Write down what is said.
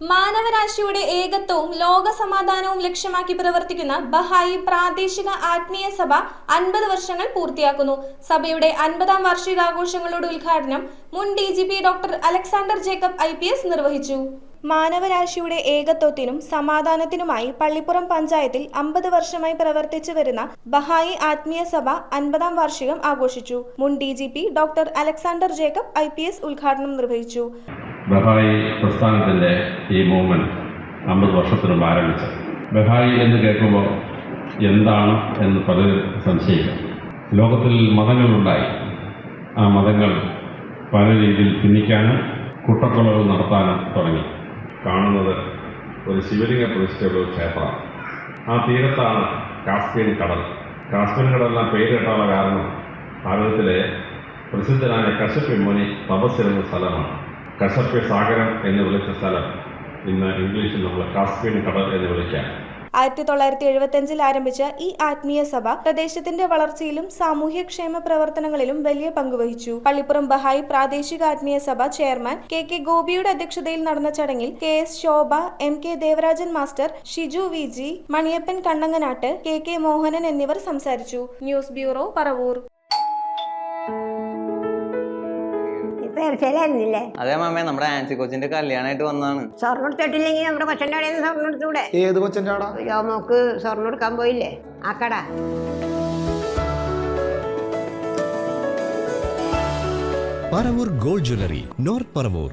മാനവരാശിയുടെ ഏകത്വവും ലോക സമാധാനവും ലക്ഷ്യമാക്കി പ്രവർത്തിക്കുന്ന ബഹായി പ്രാദേശിക ആത്മീയ സഭ അൻപത് വർഷങ്ങൾ പൂർത്തിയാക്കുന്നു. സഭയുടെ അൻപതാം വാർഷികാഘോഷങ്ങളുടെ ഉദ്ഘാടനം മുൻ D G P doctor Alexander Jacob I P S നിർവഹിച്ചു. മാനവരാശിയുടെ ഏകത്വത്തിനും സമാധാനത്തിനുമായി പള്ളിപ്പുറം പഞ്ചായത്തിൽ അമ്പത് വർഷമായി പ്രവർത്തിച്ചു വരുന്ന ബഹായി ആത്മീയ സഭ അൻപതാം വാർഷികം ആഘോഷിച്ചു. മുൻ D G P doctor Alexander Jacob I P S ഉദ്ഘാടനം നിർവഹിച്ചു. ബഹായി പ്രസ്ഥാനത്തിന്റെ ഈ മൂവ്മെന്റ് അമ്പത് വർഷത്തിന് ആരംഭിച്ചത് ബഹായി എന്ന് കേൾക്കുമ്പോൾ എന്താണ് എന്ന് പലരും സംശയിക്കും. ലോകത്തിൽ മതങ്ങളുണ്ടായി. ആ മതങ്ങൾ പല രീതിയിൽ ഭിന്നിക്കാനും കുട്ടക്കൊലകൾ നടത്താനും തുടങ്ങി. കാണുന്നത് ഒരു ശിവലിംഗ പ്രതിഷ്ഠയുള്ള ഒരു ക്ഷേത്രമാണ്. ആ തീരത്താണ് കാസ്പിയൻ കടൽ. കാസ്പിയൻ കടലിന് പേര് കേട്ടാനുള്ള കാരണം ഭാരതത്തിലെ പ്രസിദ്ധനായ കശപ്പ് മുനി തപസ്സിരുന്ന സ്ഥലമാണ്. കശപ്യ സാഗരം എന്ന് വിളിച്ച സ്ഥലം ഇന്ന് ഇംഗ്ലീഷിൽ നമ്മൾ കാസ്പിയൻ കടൽ എന്ന് വിളിക്കാം. ആയിരത്തി തൊള്ളായിരത്തി എഴുപത്തിയഞ്ചിൽ ആരംഭിച്ച ഈ ആത്മീയ സഭ പ്രദേശത്തിന്റെ വളർച്ചയിലും സാമൂഹ്യക്ഷേമ പ്രവർത്തനങ്ങളിലും വലിയ പങ്കുവഹിച്ചു പള്ളിപ്പുറം ബഹായി പ്രാദേശിക ആത്മീയ സഭ ചെയർമാൻ കെ കെ ഗോപിയുടെ അധ്യക്ഷതയിൽ നടന്ന ചടങ്ങിൽ K S Shobha M K Devarajan master Shiju V G Maniyappan Kannanganatt K K Mohanan എന്നിവർ സംസാരിച്ചു. News bureau Paravur. അതെ മാമേ നമ്മുടെ ആൻസി കൊച്ചിന്റെ കല്യാണമായിട്ട് വന്നാണ് സ്വർണം എടുത്തിട്ടില്ലെങ്കിൽ നമ്മുടെ കൊച്ചന്റെ അവിടെ നിന്ന് സ്വർണം എടുത്തൂടെ? ഏത് കൊച്ചന്റെ ആടാ രോമോക്ക് സ്വർണം എടുക്കാൻ പോയില്ലേ? ആ കട. Paravur gold jewellery north Paravur